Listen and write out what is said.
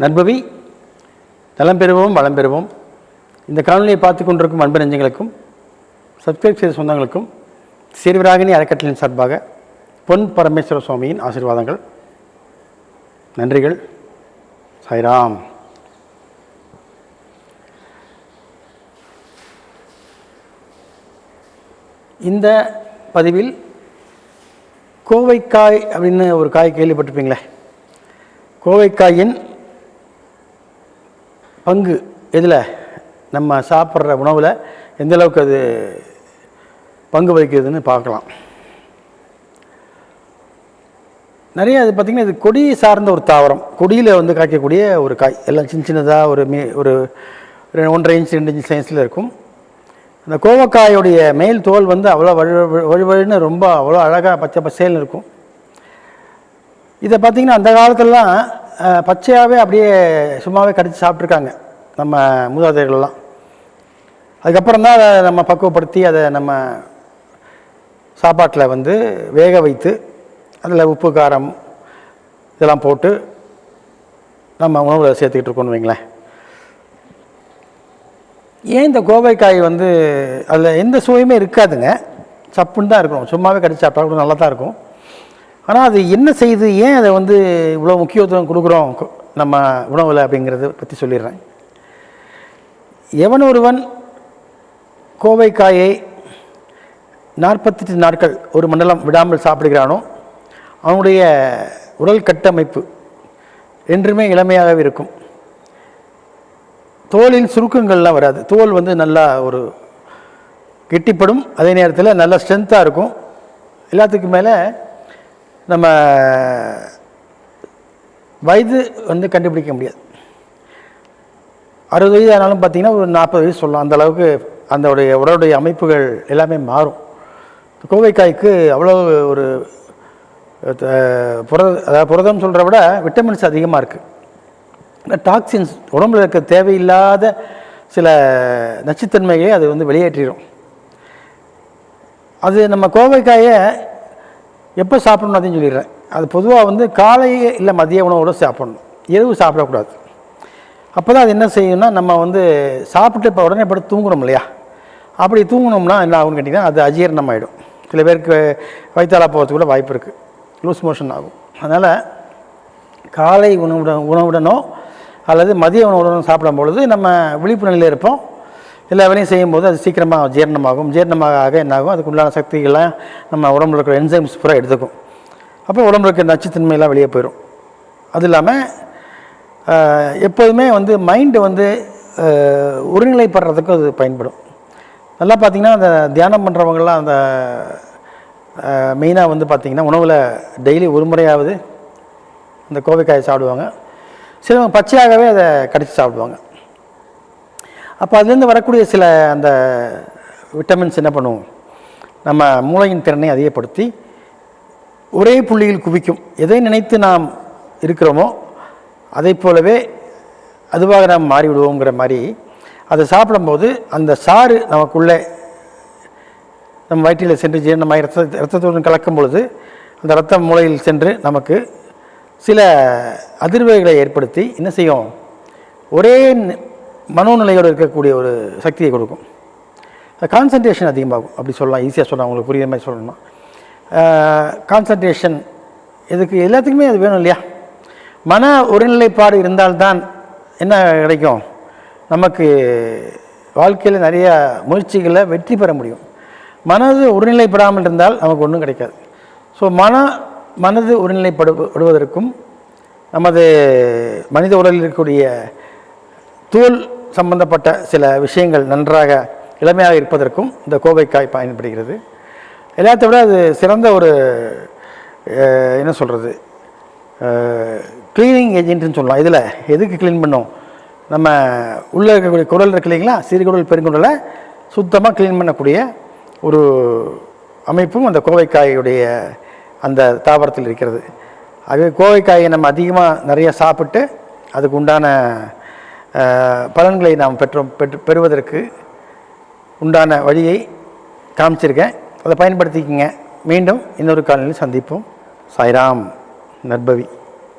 நற்பவி நலம் பெறுவோம் வளம் பெறுவோம். இந்த காணொலியை பார்த்து கொண்டிருக்கும் அன்பு நெஞ்சங்களுக்கும் சப்ஸ்கிரைப் செய்த சொந்தங்களுக்கும் சீர்வராகினி அறக்கட்டளையின் சார்பாக பொன் பரமேஸ்வர சுவாமியின் ஆசீர்வாதங்கள். நன்றிகள். சாய்ராம். இந்த பதிவில் கோவைக்காய் அப்படின்னு ஒரு காய் கேள்விப்பட்டிருப்பீங்களே. கோவைக்காயின் பங்கு எதில்? நம்ம சாப்பிட்ற உணவில் எந்தளவுக்கு அது பங்கு வகிக்குதுன்னு பார்க்கலாம். நிறைய அது பார்த்திங்கன்னா இது கொடி சார்ந்த ஒரு தாவரம். கொடியில் வந்து காய்க்கக்கூடிய ஒரு காய். எல்லாம் சின்ன சின்னதாக ஒரு மீ ஒரு ஒன்றரை இன்ச் ரெண்டு இன்ச் சைஸில் இருக்கும். அந்த கோவக்காயோடைய மேல் தோல் வந்து அவ்வளோ வழு வழுவழுன்னு ரொம்ப அவ்வளோ அழகாக பச்சை பசேல்னு இருக்கும். இதை பார்த்திங்கன்னா அந்த காலத்துலலாம் பச்சையாகவே அப்படியே சும்மாவே கடித்து சாப்பிட்ருக்காங்க நம்ம மூதாதையர்கள்லாம். அதுக்கப்புறம் தான் அதை நம்ம பக்குவப்படுத்தி அதை நம்ம சாப்பாட்டில் வந்து வேக வைத்து அதில் உப்பு காரம் இதெல்லாம் போட்டு நம்ம உணவில் சேர்த்துக்கிட்டு இருக்கோம்னு வைங்களேன். ஏன் இந்த கோவைக்காய் வந்து அதில் எந்த சுவையுமே இருக்காதுங்க. சப்புன்னு தான் இருக்கும் சும்மாவே கடிச்சு சாப்பிட்டா கூட நல்லா தான் இருக்கும். ஆனால் அது என்ன செய்து ஏன் அதை வந்து இவ்வளோ முக்கியத்துவம் கொடுக்குறோம் நம்ம உணவில் அப்படிங்கிறத பற்றி சொல்லிடுறேன். எவன் ஒருவன் கோவைக்காயை நாற்பத்தெட்டு நாட்கள் ஒரு மண்டலம் விடாமல் சாப்பிடுகிறானோ அவனுடைய உடல் கட்டமைப்பு என்றுமே இளமையாகவே இருக்கும். தோலில் சுருக்கங்கள்லாம் வராது. தோல் வந்து நல்லா ஒரு கெட்டிப்படும். அதே நேரத்தில் நல்லா ஸ்ட்ரென்த்தாக இருக்கும். எல்லாத்துக்கும் மேலே நம்ம வயது வந்து கண்டுபிடிக்க முடியாது. அறுபது வயது ஆனாலும் பார்த்திங்கன்னா ஒரு நாற்பது வயசு சொல்லலாம். அந்த அளவுக்கு அதோடைய உடலுடைய அமைப்புகள் எல்லாமே மாறும். கோவைக்காய்க்கு அவ்வளோ ஒரு புரத அதாவது புரதம் சொல்கிறத விட விட்டமின்ஸ் அதிகமாக இருக்குது டாக்ஸின்ஸ் உடம்புல இருக்க தேவையில்லாத சில நச்சுத்தன்மையை அது வந்து வெளியேற்றிடும் அது நம்ம கோவைக்காயை எப்போ சாப்பிடணும் அதையும் சொல்லிடுறேன். அது பொதுவாக வந்து காலை இல்லை மதிய உணவோட சாப்பிடணும். இரவு சாப்பிடக்கூடாது. அப்போ தான் அது என்ன செய்யணும்னா நம்ம வந்து சாப்பிட்டு இப்போ உடனே படுத்து தூங்குறோம் இல்லையா? அப்படி தூங்கினோம்னா என்ன ஆகும்னு கேட்டிங்கன்னா அது அஜீரணம் ஆகிடும் சில பேருக்கு வைத்தாலா போகிறதுக்கு கூட வாய்ப்பு இருக்குது லூஸ் மோஷன் ஆகும். அதனால் காலை உணவுடன் உணவுடனோ அல்லது மதிய உணவுடனோ சாப்பிடும் பொழுது நம்ம விழிப்புணர்வில் இருப்போம். எல்லா வேலையும் செய்யும்போது அது சீக்கிரமாக ஜீரணமாகும். ஜீரணமாக ஆக என்ன ஆகும் அதுக்கு உண்டான சக்திகள்லாம் நம்ம உடம்புல இருக்கிற என்சைம்ஸ் பூரா எடுத்துக்கும். அப்போ உடம்புல இருக்கிற நச்சுத்தன்மையெல்லாம் வெளியே போயிடும் அது இல்லாமல் எப்போதுமே வந்து மைண்டு வந்து ஒருநிலைப்படுறதுக்கும் ஒருநிலைப்படுறதுக்கு அது பயன்படும். நல்லா பார்த்தீங்கன்னா அந்த தியானம் பண்ணுறவங்களாம் அந்த மெயினாக வந்து பார்த்திங்கன்னா உணவில் டெய்லி ஒரு முறையாவது அந்த கோவைக்காயை சாப்பிடுவாங்க. சிலவங்க பச்சையாகவே அதை கடித்து சாப்பிடுவாங்க. அப்போ அதுலேருந்து வரக்கூடிய சில அந்த விட்டமின்ஸ் என்ன பண்ணுவோம்? நம்ம மூளையின் திறனை அதிகப்படுத்தி ஒரே புள்ளியில் குவிக்கும். எதை நினைத்து நாம் இருக்கிறோமோ அதை போலவே அதுவாக நாம் மாறிவிடுவோங்கிற மாதிரி அதை சாப்பிடும்போது அந்த சாறு நமக்குள்ளே நம்ம வயிற்றில் சென்று ஜீரணமாகி ரத்த ரத்தத்துடன் கலக்கும் பொழுது அந்த ரத்தம் மூளையில் சென்று நமக்கு சில அதிர்வுகளை ஏற்படுத்தி என்ன செய்யும்? ஒரே மனோநிலையோடு இருக்கக்கூடிய ஒரு சக்தியை கொடுக்கும். கான்சன்ட்ரேஷன் அதிகமாகும். அப்படி சொல்லலாம். ஈஸியாக சொல்லலாம். உங்களுக்கு புரியுற மாதிரி சொல்லணும்னா. கான்சன்ட்ரேஷன் இதுக்கு எல்லாத்துக்குமே அது வேணும் இல்லையா? மன ஒருநிலைப்பாடு இருந்தால்தான் என்ன கிடைக்கும்? நமக்கு வாழ்க்கையில் நிறைய முயற்சிகளை வெற்றி பெற முடியும். மனது ஒருநிலைப்படாமல் இருந்தால் நமக்கு ஒன்றும் கிடைக்காது. ஸோ மன மனது ஒருநிலைப்படு படுவதற்கும் நமது மனித உடலில் இருக்கக்கூடிய தோல் சம்பந்தப்பட்ட சில விஷயங்கள் நன்றாக இளமையாக இருப்பதற்கும் இந்த கோவைக்காய் பயன்படுகிறது. எல்லாத்தை விட அது சிறந்த ஒரு என்ன சொல்கிறது க்ளீனிங் ஏஜென்ட்னு சொல்லலாம். இதில் எதுக்கு க்ளீன் பண்ணும்? நம்ம உள்ளே இருக்கக்கூடிய குரல் இருக்கு இல்லைங்களா? சிறுகுடல் பெருங்குடலை சுத்தமாக க்ளீன் பண்ணக்கூடிய ஒரு அமைப்பும் அந்த கோவைக்காயுடைய அந்த தாவரத்தில் இருக்கிறது. ஆகவே கோவைக்காயை நம்ம அதிகமாக நிறைய சாப்பிட்டு அதுக்கு உண்டான பலன்களை நாம் பெற்றோம் பெற்று பெறுவதற்கு உண்டான வழியை காமிச்சிருக்கேன். அதை பயன்படுத்திக்கங்க. மீண்டும் இன்னொரு காலநிலையில் சந்திப்போம். சாய்ராம் நற்பவி.